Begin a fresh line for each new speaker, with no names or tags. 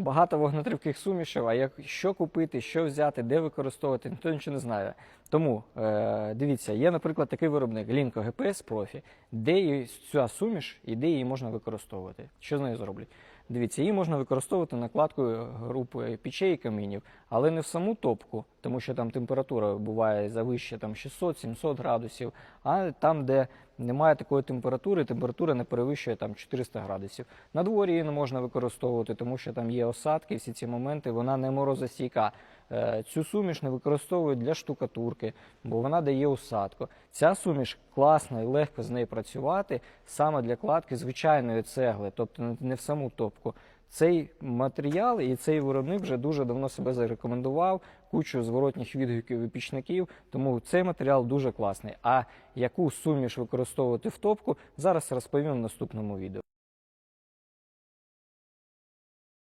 багато вогнетривких сумішів, а як, що купити, що взяти, де використовувати, ніхто нічого не знає. Тому е, дивіться, є, наприклад, такий виробник Linko GPS Profi, де ця суміш і де її можна використовувати. Що з нею зроблять? Дивіться, її можна використовувати накладкою групи печей і камінів, але не в саму топку, тому що там температура буває завище 600-700 градусів, а там, де немає такої температури, температура не перевищує там 400 градусів. На дворі її не можна використовувати, тому що там є осадки, всі ці моменти, вона не морозостійка. Е, Цю суміш не використовують для штукатурки, бо вона дає осадку. Ця суміш класна і легко з нею працювати саме для кладки звичайної цегли, тобто не- в саму топку. Цей матеріал і цей виробник вже дуже давно себе зарекомендував, кучу зворотніх відгуків і пічників, тому цей матеріал дуже класний. А яку суміш використовувати в топку, зараз розповім в наступному відео.